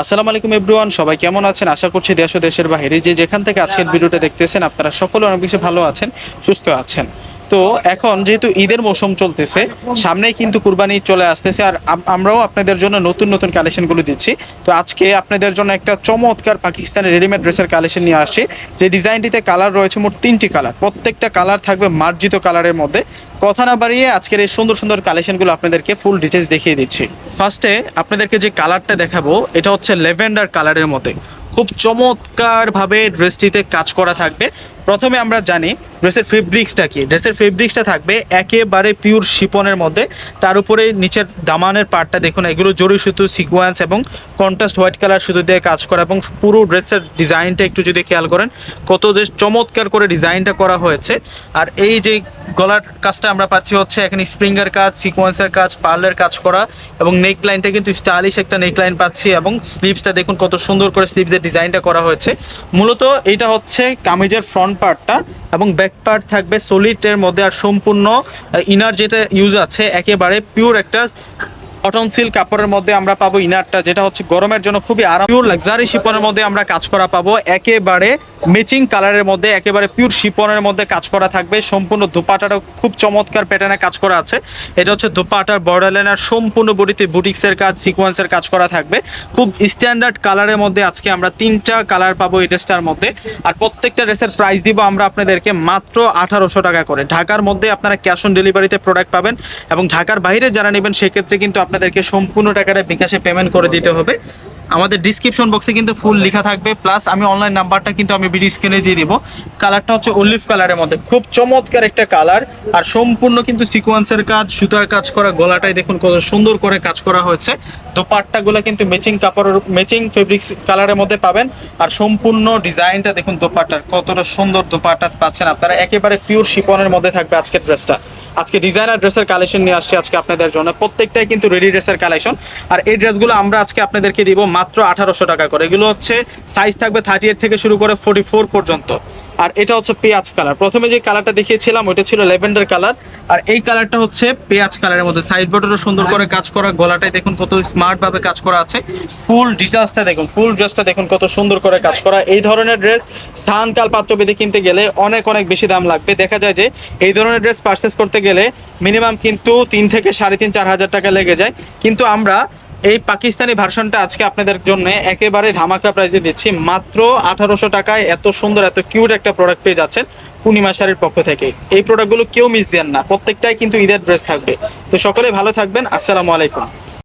আসসালামু আলাইকুম এভরিওয়ান সবাই কেমন আছেন? আশা করছি দেশ ও দেশের বাইরে যে যেখান থেকে আজকের ভিডিওটা দেখতেছেন আপনারা সকলে অনেক বেশি ভালো আছেন সুস্থ আছেন। তো এখন যেহেতু ঈদের মৌসুম চলতেছে, সামনেই কিন্তু কুরবানি চলে আসতেছে আর আমরাও আপনাদের জন্য নতুন নতুন কালেকশনগুলো দিচ্ছি। তো আজকে আপনাদের জন্য একটা চমৎকার পাকিস্তানি রেডিমেড ড্রেসের কালেকশন নিয়ে আসছি। যে ডিজাইনটিতে কালার রয়েছে মোট তিনটি কালার প্রত্যেকটা কালার থাকবে মার্জিত কালারের মধ্যে। কথা না বাড়িয়ে আজকের এই সুন্দর সুন্দর কালেকশনগুলো আপনাদেরকে ফুল ডিটেলস দেখিয়ে দিচ্ছি। ফার্স্টে আপনাদেরকে যে কালারটা দেখাবো, এটা হচ্ছে লেভেন্ডার কালারের মধ্যে। খুব চমৎকারভাবে ড্রেসটিতে কাজ করা থাকবে। প্রথমে আমরা জানি ড্রেসের ফেব্রিক্সটা কি। ড্রেসের ফেব্রিক্সটা থাকবে একেবারে পিওর শিপনের মধ্যে। তার উপরে নিচের দামানের পার্টটা দেখুন, এগুলো জরি সুতো সিকোয়েন্স এবং কন্ট্রাস্ট হোয়াইট কালার সুতো দিয়ে কাজ করা এবং পুরো ড্রেসের ডিজাইনটা একটু যদি খেয়াল করেন, কত যে চমৎকার করে ডিজাইনটা করা হয়েছে। আর এই যে গলার কাজটা আমরা পাচ্ছি হচ্ছে এখানে স্প্রিংয়ের কাজ সিকোয়েন্সের কাজ, পার্লের কাজ করা এবং নেক লাইনটা কিন্তু স্টাইলিশ একটা নেক লাইন পাচ্ছি এবং স্লিভসটা দেখুন কত সুন্দর করে স্লিভসের ডিজাইনটা করা হয়েছে। মূলত এটা হচ্ছে কামিজের ফ্রন্ট পার্টটা এবং ব্যাক পার্ট থাকবে সলিডের মধ্যে আর সম্পূর্ণ ইনার যেটা ইউজ আছে, একেবারে পিওর একটা কটন সিল্ক কাপড়ের মধ্যে আমরা পাবো ইনারটা যেটা হচ্ছে গরমের জন্য খুবই আরাম পিওর লাক্সারি শিপনের মধ্যে আমরা কাজ করা পাবো। একেবারে ম্যাচিং কালারের মধ্যে, একেবারে পিওর শিপনের মধ্যে কাজ করা থাকবে। সম্পূর্ণ দোপাটাটা খুব চমৎকার প্যাটার্নে কাজ করা আছে। এটা হচ্ছে দোপাটার বর্ডার লাইনার সম্পূর্ণ বডিতে বুটিক্সের কাজ সিকোয়েন্সের কাজ করা থাকবে। খুব স্ট্যান্ডার্ড কালারের মধ্যে আজকে আমরা তিনটা কালার পাবো এই ড্রেসটার মধ্যে। আর প্রত্যেকটা ড্রেসের প্রাইস দিব আমরা আপনাদেরকে মাত্র আঠারোশো টাকা করে। ঢাকার মধ্যে আপনারা ক্যাশ অন ডেলিভারিতে প্রোডাক্ট পাবেন এবং ঢাকার বাইরে যারা নেবেন, সেক্ষেত্রে কিন্তু আপনাদেরকে সম্পূর্ণ টাকাটা বিকাশে পেমেন্ট করে দিতে হবে। আমাদের ডিসক্রিপশন বক্সে কিন্তু ফুল লেখা থাকবে প্লাস আমি অনলাইন নাম্বারটা কিন্তু আমি ভিডিও স্ক্রিনে দিয়ে দিব। কালারটা হচ্ছে অলিভ কালারের মধ্যে, খুব চমৎকার একটা কালার আর সম্পূর্ণ কিন্তু সিকোয়েন্সের কাজ, সুতার কাজ করা, গলাটাই দেখুন কত সুন্দর করে কাজ করা হয়েছে। দোপাট্টাগুলো কিন্তু ম্যাচিং কাপড়ের ম্যাচিং ফেব্রিক্স কালারের মধ্যে পাবেন। আর সম্পূর্ণ ডিজাইনটা দেখুন দোপাট্টার, কতটা সুন্দর দোপাট্টা পাচ্ছেন আপনারা। একেবারে পিওর শিপনের মধ্যে থাকবে আজকের ড্রেসটা আজকে ডিজাইনার ড্রেসের কালেকশন নিয়ে আসছি আজকে আপনাদের জন্য। প্রত্যেকটাই কিন্তু রেডি ড্রেসের কালেকশন আর এই ড্রেসগুলো আমরা আজকে আপনাদেরকে দিব মাত্র আঠারোশো টাকা করে। এগুলো হচ্ছে সাইজ থাকবে থার্টি এইট থেকে শুরু করে ফোর্টি ফোর পর্যন্ত। আর এটা হচ্ছে পেঁয়াজ কালার। প্রথমে যে কালারটা দেখিয়েছিলাম, ওইটা ছিল লেভেন্ডার কালার। আর এই কালারটা হচ্ছে পেঁয়াজ কালারের মধ্যে। সাইড বর্ডারও সুন্দর করে কাজ করা গলাটাই দেখুন কত স্মার্ট ভাবে কাজ করা আছে। ফুল ডিটেলসটা দেখুন, ফুল ড্রেসটা দেখুন কত সুন্দর করে কাজ করা। এই ধরনের ড্রেস স্থান কাল পাত্রবেদে কিনতে গেলে অনেক অনেক বেশি দাম লাগবে। দেখা যায় যে এই ধরনের ড্রেস পারচেস করতে গেলে মিনিমাম কিন্তু তিন থেকে সাড়ে তিন, চার হাজার টাকা লেগে যায়। কিন্তু আমরা এই পাকিস্তানি ভার্সনটা আজকে আপনাদের জন্য একেবারে ধামাকা প্রাইজে দিচ্ছি। মাত্র আঠারোশো টাকায় এত সুন্দর, এত কিউট একটা প্রোডাক্ট পেয়ে যাচ্ছেন পূর্ণিমা শাড়ির পক্ষ থেকে। এই প্রোডাক্টগুলো কেউ মিস দেন না। প্রত্যেকটাই কিন্তু ঈদের ড্রেস থাকবে। তো সকলে ভালো থাকবেন। আসসালামু আলাইকুম।